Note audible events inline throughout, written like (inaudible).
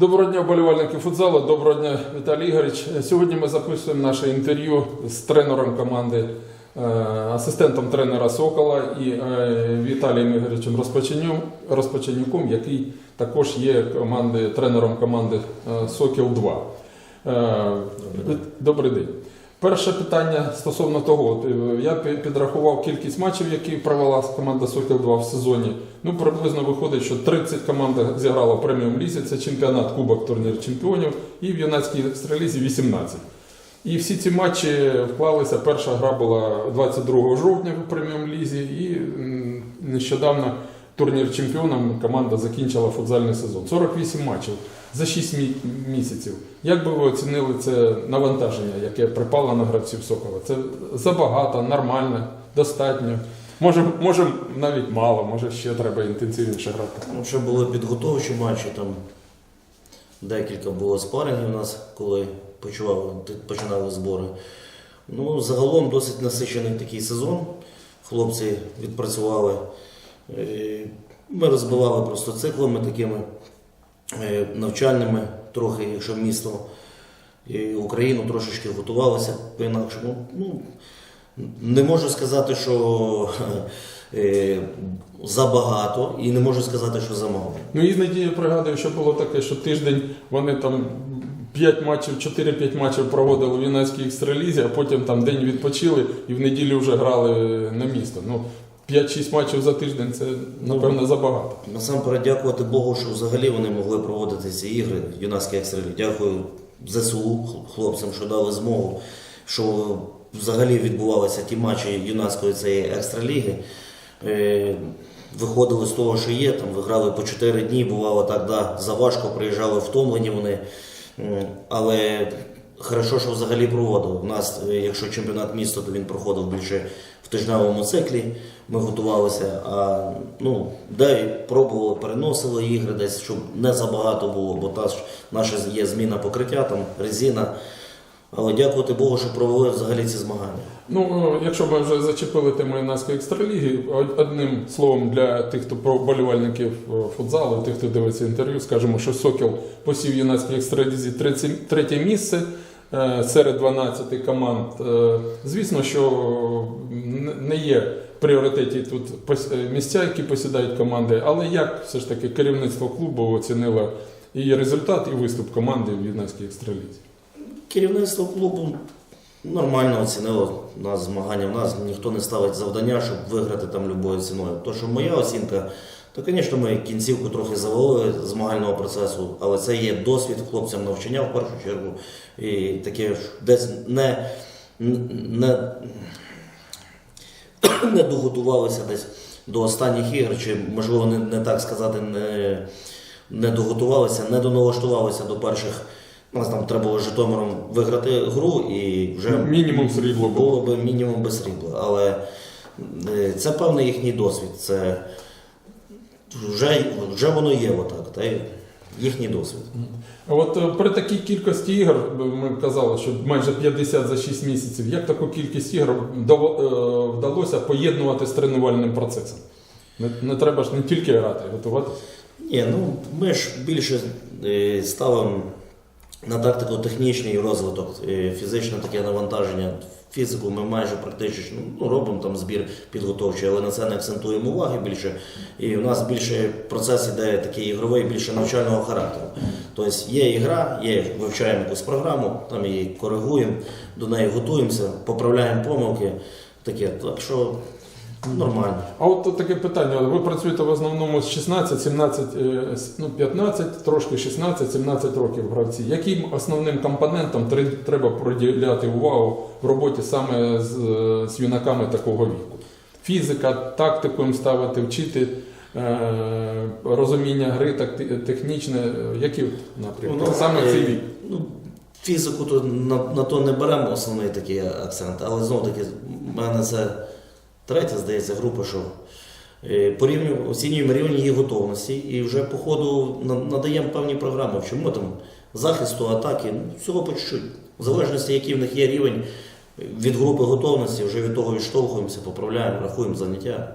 Доброго дня, болівальники футзалу. Доброго дня, Віталій Ігоріч. Сьогодні ми записуємо наше інтерв'ю з тренером команди, е, асистентом тренера Сокола і е, Віталієм Ігорічем Розпоченюк, Розпоченюком, який також є команди, тренером команди е, Сокіл 2. Е, Добрий день. Перше питання стосовно того, е, я підрахував кількість матчів, які провела команда Сокіл 2 в сезоні. Ну, приблизно виходить, що 30 команд зіграла в преміум лізі, це чемпіонат, кубок, турнір чемпіонів, і в юнацькій екстралізі 18. І всі ці матчі вклалися. Перша гра була 22 жовтня в преміум лізі, і нещодавно турнір чемпіоном команда закінчила футзальний сезон. 48 матчів за 6 мі- місяців. Як би ви оцінили це навантаження, яке припало на гравців Сокола? Це забагато, нормально, достатньо. Може, може навіть мало, може ще треба інтенсивніше грати. Ну, ще були підготовчі матчі, там декілька було спарингів у нас, коли почували, починали збори. Ну, загалом досить насичений такий сезон. Хлопці відпрацювали. Е, Ми розбивали просто циклами такими е, навчальними, трохи, якщо місто і Україну трошечки готувалися по-інакшому. Ну, не можу сказати, що (laughs) е, забагато, і не можу сказати, що замало. Ну іноді я пригадую, що було таке, що тиждень вони там 5 матчів, 4-5 матчів проводили в юнацькій екстралізі, а потім там день відпочили і в неділю вже грали на місто. Ну, 5-6 матчів за тиждень це, напевно, забагато. Насамперед дякувати Богу, що взагалі вони могли проводити ці ігри в юнацькій екстралі. Дякую ЗСУ хлопцям, що дали змогу, що взагалі відбувалися ті матчі юнацької цієї екстраліги. Е, Виходили з того, що є, там виграли по 4 дні, бувало так, да, заважко, приїжджали втомлені вони. Але хорошо, що взагалі проводили. У нас, е, якщо чемпіонат міста, то він проходив більше в тижневому циклі. Ми готувалися, а ну, де пробували, переносили ігри десь, щоб не забагато було, бо та ж наша є зміна покриття, там резина. Але дякувати Богу, що провели взагалі ці змагання. Ну, е, якщо ми вже зачепили тему юнацької екстраліги, одним словом для тих, хто болівальників е, футзалу, тих, хто дивиться інтерв'ю, скажемо, що Сокіл посів юнацькій екстралізі третє, місце е, серед 12 команд. Звісно, що не є в пріоритеті тут е, місця, які посідають команди, але як все ж таки керівництво клубу оцінило і результат, і виступ команди в юнацькій екстралізі? Керівництво клубу нормально оцінило нас змагання. У нас ніхто не ставить завдання, щоб виграти там любою ціною. То, що моя оцінка, то, звісно, ми кінцівку трохи завалили змагального процесу, але це є досвід хлопцям навчання в першу чергу. І таке ж десь не, не, не доготувалися десь до останніх ігор, чи можливо не, не так сказати, не, не доготувалися, не доналаштувалися до перших. У нас там треба було з Житомиром виграти гру і вже Мінімум срібло було. б мінімум без срібла. Але е, це певний їхній досвід. Це вже, вже воно є отак, та їхній досвід. От е, при такій кількості ігор, ми казали, що майже 50 за 6 місяців, як таку кількість ігор е, вдалося поєднувати з тренувальним процесом? Не, не треба ж не тільки грати, а готуватися. Ні, ну ми ж більше е, ставимо на тактико технічний розвиток, фізичне таке навантаження. Фізику ми майже практично ну, робимо там збір підготовчий, але на це не акцентуємо уваги більше. І у нас більше процес іде такий ігровий, більше навчального характеру. Тобто є ігра, є, вивчаємо якусь програму, там її коригуємо, до неї готуємося, поправляємо помилки. Таке. Так що нормально. А от таке питання: ви працюєте в основному з 16, 17, е, ну 15, трошки 16, 17 років гравці. Яким основним компонентом треба приділяти увагу в роботі саме з, е, з юнаками такого віку? Фізика, тактику їм ставити, вчити. е, Розуміння гри, такти- технічне, які напрямки? Ну, Саме цей вік. Ну, фізику то на, на то не беремо основний такий акцент, але знову таки, в мене це третя, здається, група, що е, порівнюємо, оцінюємо рівень її готовності і вже по ходу надаємо певні програми, вчимо там захисту, атаки, ну, всього по чуть-чуть. В залежності, який в них є рівень від групи готовності, вже від того відштовхуємося, поправляємо, рахуємо заняття.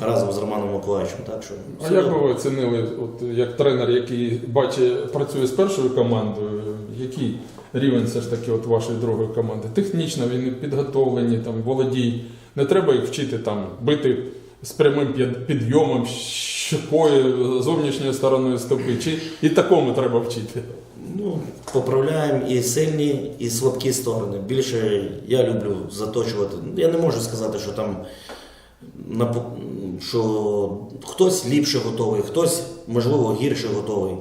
разом з Романом Миколаївичем. Так що А все як добре. би ви оцінили, от як тренер, який бачить, працює з першою командою, який рівень все ж таки от вашої другої команди? Технічно він підготовлені, там володій. Не треба їх вчити там бити з прямим підйомом, щокою, зовнішньою стороною стопи. Чи і такому треба вчити? Ну, поправляємо і сильні, і слабкі сторони. Більше я люблю заточувати. Я не можу сказати, що там що хтось ліпше готовий, хтось, можливо, гірше готовий.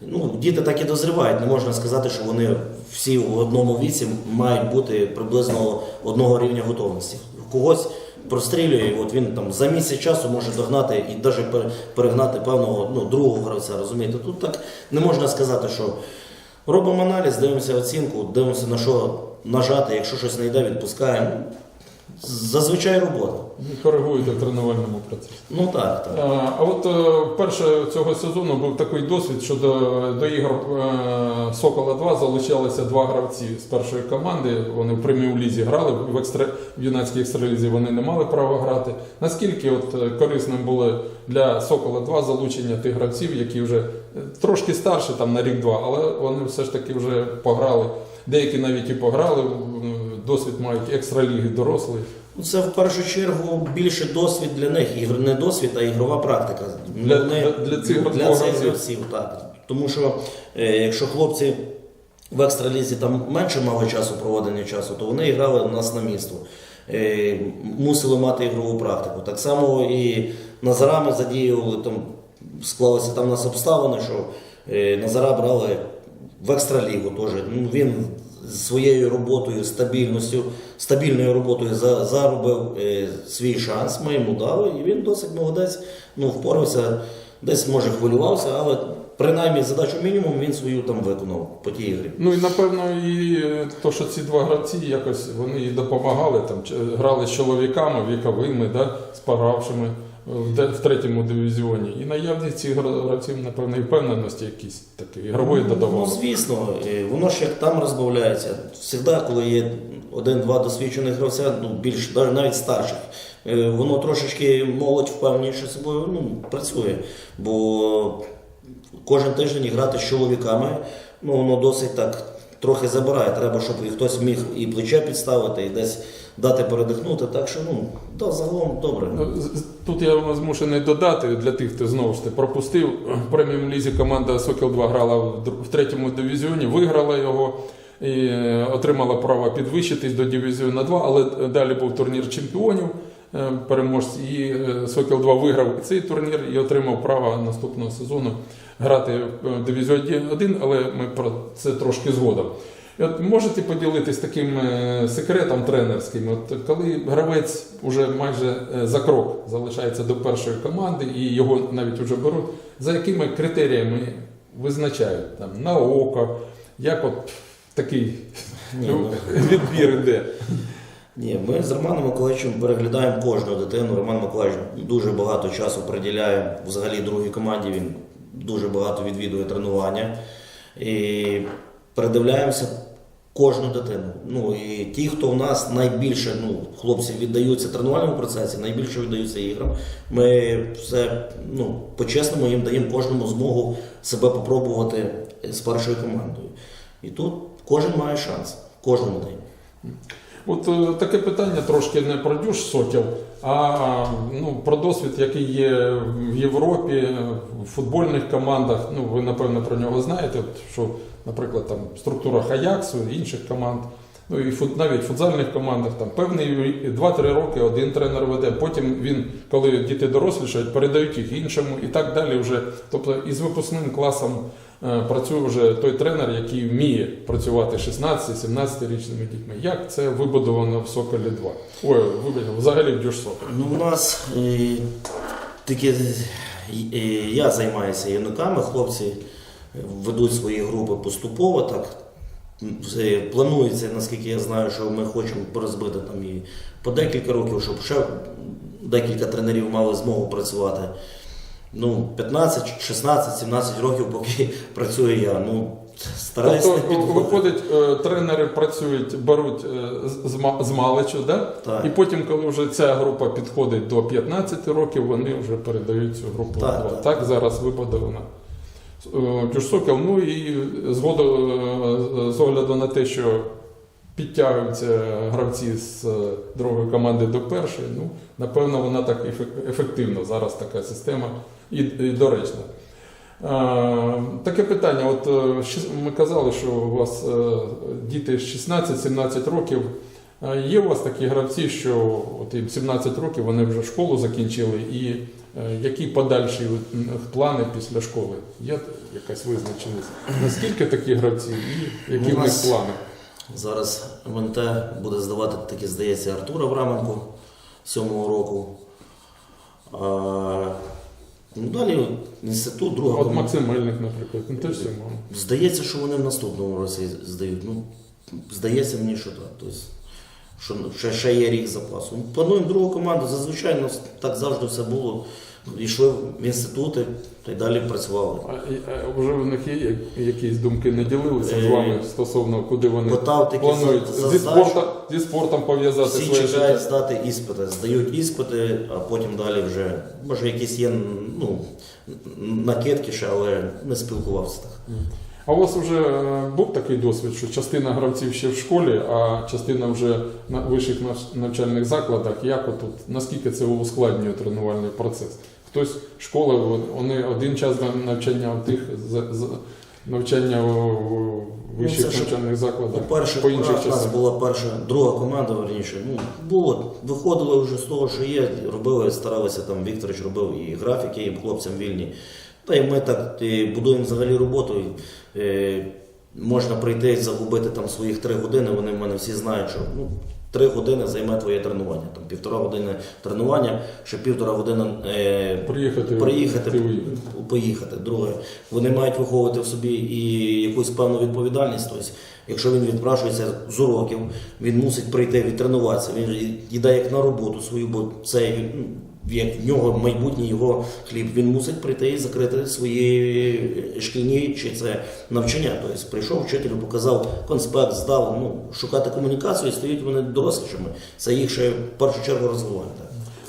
Ну, діти так і дозрівають. Не можна сказати, що вони всі в одному віці мають бути приблизно одного рівня готовності. Когось прострілює, от він там за місяць часу може догнати і навіть перегнати певного ну, другого гравця. Розумієте? Тут так не можна сказати, що робимо аналіз, дивимося оцінку, дивимося на що нажати, якщо щось не йде, відпускаємо. Зазвичай робота. Коригуєте в тренувальному процесі. Ну так, так. А а от е, вперше цього сезону був такий досвід, що до, до ігор е, Сокола 2 залучалися два гравці з першої команди. Вони в преміум лізі грали, в, екстра, в юнацькій екстралізі вони не мали права грати. Наскільки от е, корисним було для Сокола 2 залучення тих гравців, які вже трошки старші, там на рік-два, але вони все ж таки вже пограли. Деякі навіть і пограли, досвід мають екстраліги дорослих. Ну, Це в першу чергу більше досвід для них. Ігр не досвід, а ігрова практика. Для- Вони- для- для цих для цих гравців. так. Тому що е, якщо хлопці в екстралізі там менше мали часу проведення часу, то вони грали у нас на місто. Е, мусили мати ігрову практику. Так само і Назарами задіювали, там склалися там у нас обставини, що е, Назара брали в екстралігу теж. Ну, він своєю роботою, стабільністю, стабільною роботою за- заробив е, свій шанс. Ми йому дали, і він досить молодець, ну, впорався, десь може хвилювався, але принаймні задачу мінімум він свою там виконав по тій ігрі. Ну і напевно, і е, то, що ці два гравці якось вони і допомагали там, грали з чоловіками, віковими, да, з погравшими в, в третьому дивізіоні. І наявність цих гра- гравців, напевно, і впевненості якісь такі ігрової Ну, додавали. звісно, е, воно ж як там розбавляється. Завжди, коли є один-два досвідчених гравця, ну більш навіть навіть старших, е, воно трошечки молодь впевненіше собою ну, працює. Бо кожен тиждень грати з чоловіками, ну воно досить так трохи забирає. Треба, щоб і хтось міг і плече підставити, і десь дати передихнути. Так що, ну, да, загалом добре. Ну, Тут я змушений додати для тих, хто знову ж таки пропустив. (clears throat) Преміум лізі команда Сокіл 2 грала в третьому дивізіоні, виграла його і е, отримала право підвищитись до дивізіону 2, але далі був турнір чемпіонів. е, Переможці і е, Сокіл 2 виграв цей турнір і отримав право наступного сезону грати в е, дивізіоні 1, але ми про це трошки згодом. І От можете поділитись таким е, секретом тренерським, от коли гравець уже майже е, за крок залишається до першої команди і його навіть вже беруть, за якими критеріями визначають там на око, як от такий ну. (laughs) відбір іде. Ні, ми з Романом Миколаївичем переглядаємо кожну дитину. Роман Миколаївич дуже багато часу приділяє взагалі другій команді. Він дуже багато відвідує тренування. І передивляємося кожну дитину. Ну і ті, хто в нас найбільше, ну, хлопці віддаються тренувальному процесі, найбільше віддаються іграм. Ми все ну, по-чесному їм даємо кожному змогу себе попробувати з першою командою. І тут кожен має шанс, кожному день. От е, таке питання трошки не про дюш сокіл, а ну, про досвід, який є в Європі, е, в футбольних командах. Ну, ви напевно про нього знаєте, що, наприклад, там структура Хаяксу, інших команд, ну і фут, навіть в футзальних командах там певний 2-3 роки один тренер веде. Потім він, коли діти дорослішають, передають їх іншому і так далі. Вже. Тобто із випускним класом працює вже той тренер, який вміє працювати 16-17-річними дітьми. Як це вибудовано в Соколі 2? Ой, вибачте, взагалі в Дюш. Ну, у нас е, тільки е, я займаюся юнаками, хлопці ведуть свої групи поступово. Так. Е, Планується, наскільки я знаю, що ми хочемо розбити там і по декілька років, щоб ще декілька тренерів мали змогу працювати. Ну, 15, 16, 17 років, поки (laughs) працюю я. Ну, стараюся не Тобто, підходити. виходить, е, тренери працюють, беруть е, з- з ма- з маличу, да? Так. і потім, коли вже ця група підходить до 15 років, вони вже передають цю групу. Так, так. так зараз вибудовано. Е, Дюшсокіл, ну і згоду, з огляду на те, що підтягуються гравці з другої команди до першої, ну, напевно, вона так ефективна зараз така система і, і доречна. Е, Таке питання. От е, ми казали, що у вас е, діти 16-17 років. Є у вас такі гравці, що от їм 17 років вони вже школу закінчили, і е, які подальші плани після школи? Є якась визначеність? Наскільки такі гравці і які Ну, в у них плани? Зараз МНТ буде здавати таки, здається, Артура Браменко сьомого року. Ну, далі інститут, друга От команда. максимальних, наприклад, сьомого. Здається, що вони в наступному році здають. Ну, здається мені, що так. Тобто, що ще, ще є рік запасу. Ну, Плануємо другу команду. Зазвичай ну, так завжди все було. Йшли в інститути та й далі працювали. А, а вже в них є якісь думки, не ділилися з Е, вами стосовно куди вони Питав таки планують за- зі, за спортом, зі спортом пов'язати Всі своє чекають життя. здати іспити, здають іспити, а потім далі вже, може, якісь є ну, накидки ще, але не спілкувався так. А у вас вже е, був такий досвід, що частина гравців ще в школі, а частина вже на вищих нав- навчальних закладах. Як отут, наскільки це ускладнює тренувальний процес? Хтось школи, вони один час на- навчання в тих навчання в вищих Ну, навчальних закладах По-перше, по інших у нас була перша, друга команда, верніше. Ну, було, виходили вже з того, що є, робили, старалися там, Вікторович робив і графіки, і хлопцям вільні. Та й ми так і будуємо взагалі роботу. І, е, можна прийти і загубити там своїх три години. Вони в мене всі знають, що ну, три години займе твоє тренування. Там півтора години тренування, ще півтора години е, Приїхати, приїхати, ти поїхати. Друге, вони мають виховувати в собі і якусь певну відповідальність. Тобто, якщо він відпрашується з уроків, він мусить прийти відтренуватися. Він йде як на роботу свою, бо це ну, як в нього майбутній його хліб. Він мусить прийти і закрити свої шкільні чи це навчання. Тобто прийшов вчитель, показав конспект, здав. Ну шукати комунікацію, і стають вони дорослішими. Це їх ще в першу чергу розвиває.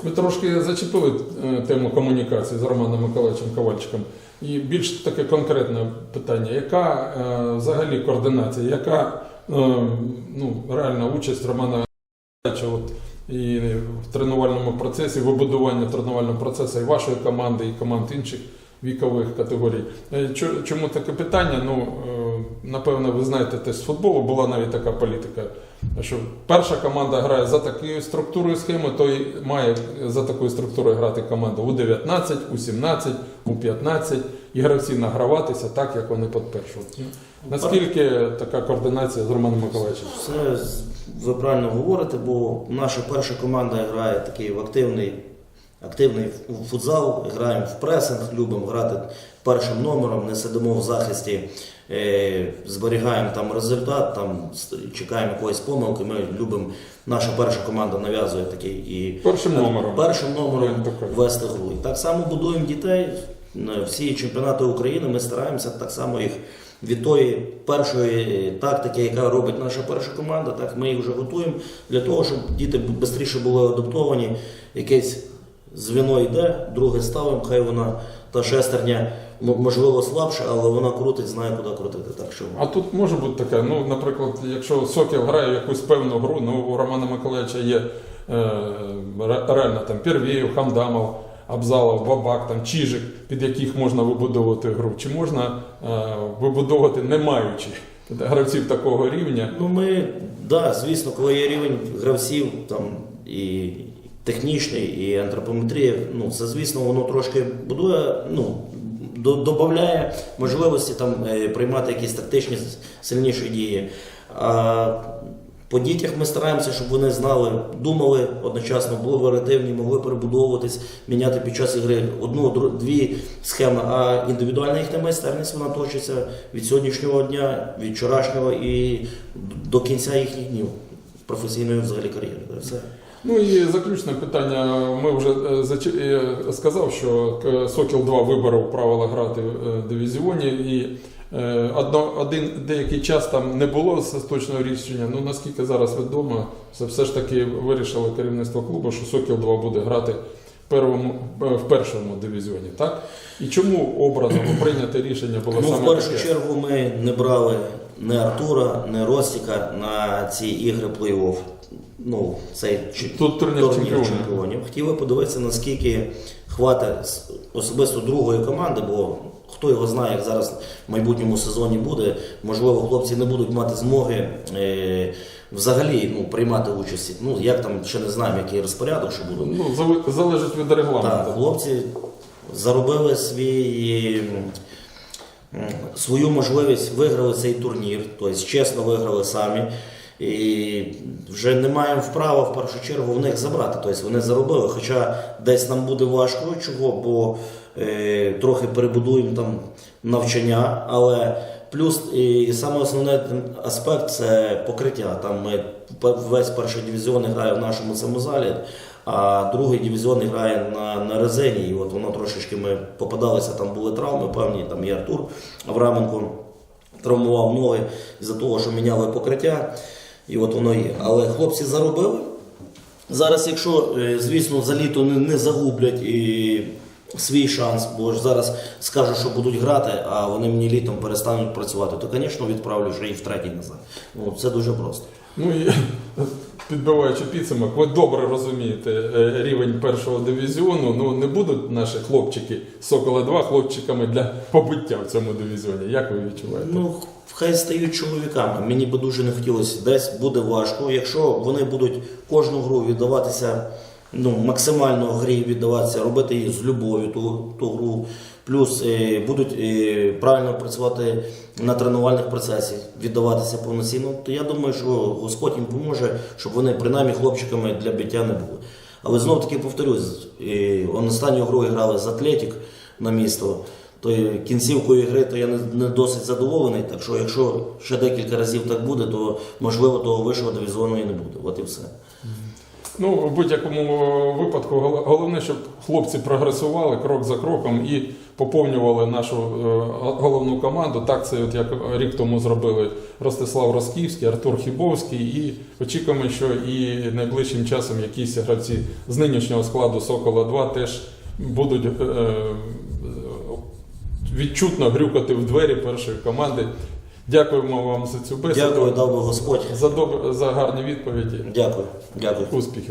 Ми трошки зачепили е, тему комунікації з Романом Миколаївичем Ковальчиком. І більш таке конкретне питання: яка е, взагалі координація, яка е, ну, реальна участь Романа Миколаївича і в тренувальному процесі, вибудування тренувального процесу і вашої команди, і команд інших вікових категорій. Е, Чому таке питання? Ну, е, напевно, ви знаєте, теж з футболу була навіть така політика, що перша команда грає за такою структурою схеми, то має за такою структурою грати команда У-19, У-17, У-15 і гравці награватися так, як вони під першу. Наскільки така координація з Романом Миколаївичем? З- ви правильно говорите, бо наша перша команда грає такий в активний, активний футзал, граємо в пресинг, любимо грати першим номером, не сидимо в захисті, е, зберігаємо там результат, там чекаємо якоїсь помилки. Ми любимо, наша перша команда нав'язує такий і Першим номером. першим номером вести гру. І так само будуємо дітей. Всі чемпіонати України ми стараємося так само їх від тої першої тактики, яка робить наша перша команда, так ми їх вже готуємо для того, щоб діти швидше були адаптовані. Якесь звіно йде, друге ставимо, хай вона та шестерня можливо слабша, але вона крутить, знає, куди крутити. Так що А тут може бути таке, ну, наприклад, якщо Сокіл грає якусь певну гру, ну у Романа Миколаївича є е, реально там Первєєв, Хамдамов, Абзалов, Бабак, там Чижик, під яких можна вибудовувати гру. Чи можна е, вибудовувати не маючи гравців такого рівня? Ну, ми, да, звісно, коли є рівень гравців, там і технічний, і антропометрія, ну це звісно, воно трошки будує, ну, додає можливості там е, приймати якісь тактичні сильніші дії. По дітях ми стараємося, щоб вони знали, думали одночасно, були варіативні, могли перебудовуватись, міняти під час ігри одну-дві схеми. А індивідуальна їхня майстерність вона точиться від сьогоднішнього дня, від вчорашнього і до кінця їхніх днів професійної взагалі кар'єри. Все. Ну і заключне питання. Ми вже е, е, сказав, що е, Сокіл 2 виборов правила грати в дивізіоні, і один деякий час там не було остаточного рішення. Ну наскільки зараз відомо, це все ж таки вирішило керівництво клубу, що Сокіл 2 буде грати в первому е, в першому дивізіоні. Так і чому образно прийняте рішення було Ну, в першу таке? чергу ми не брали не Артура, не Ростіка на ці ігри плей-офф. Ну, цей Тут турнір турнір чемпіонів. чемпіонів. Хотіли подивитися, наскільки хватить особисто другої команди, бо хто його знає, як зараз в майбутньому сезоні буде. Можливо, хлопці не будуть мати змоги е, взагалі ну, приймати участь. Ну, як там ще не знаємо, який розпорядок, що буде. Ну, залежить від регламенту. Так, хлопці заробили свій, свою можливість, виграли цей турнір, тобто чесно виграли самі. І вже не маємо вправа в першу чергу в них забрати. Тобто вони заробили. Хоча десь нам буде важко, чого, бо трохи перебудуємо там навчання, але плюс і, саме основний аспект це покриття. Там ми весь перший дивізіон грає в нашому цьому залі, а другий дивізіон грає на, на резині. І от воно трошечки ми попадалися, там були травми, певні, там і Артур Авраменко травмував ноги із-за того, що міняли покриття. І от воно є. Але хлопці заробили. Зараз, якщо, е, звісно, за літо не загублять і свій шанс, бо ж зараз скажуть, що будуть грати, а вони мені літом перестануть працювати, то, звісно, відправлю вже і в третій назад. Ну, це дуже просто. Ну і (laughs) підбиваючи підсумок, ви добре розумієте е, рівень першого дивізіону. Ну не будуть наші хлопчики Сокола 2 хлопчиками для побиття в цьому дивізіоні. Як ви відчуваєте? Ну, хай стають чоловіками. Мені би дуже не хотілося. Десь буде важко. Якщо вони будуть кожну гру віддаватися, ну, максимально грі віддаватися, робити її з любов'ю, ту, ту гру. Плюс е, будуть е, правильно працювати на тренувальних процесах, віддаватися повноцінно, то я думаю, що Господь їм поможе, щоб вони принаймні хлопчиками для биття не були. Але знов таки повторюсь, е, останню гру грали з Атлетік на місто. То кінцівкою гри то я не, не досить задоволений. Так що, якщо ще декілька разів так буде, то можливо того вищого дивізіону і не буде. От і все. Ну, в будь-якому випадку головне, щоб хлопці прогресували крок за кроком і поповнювали нашу е, головну команду. Так це от як рік тому зробили Ростислав Росківський, Артур Хібовський. І очікуємо, що і найближчим часом якісь гравці з нинішнього складу Сокола 2 теж будуть е, е, відчутно грюкати в двері першої команди. Дякуємо вам за цю бесіду. Дякую, дав Господь. За, доб... за гарні відповіді. Дякую. Дякую. Успіхів.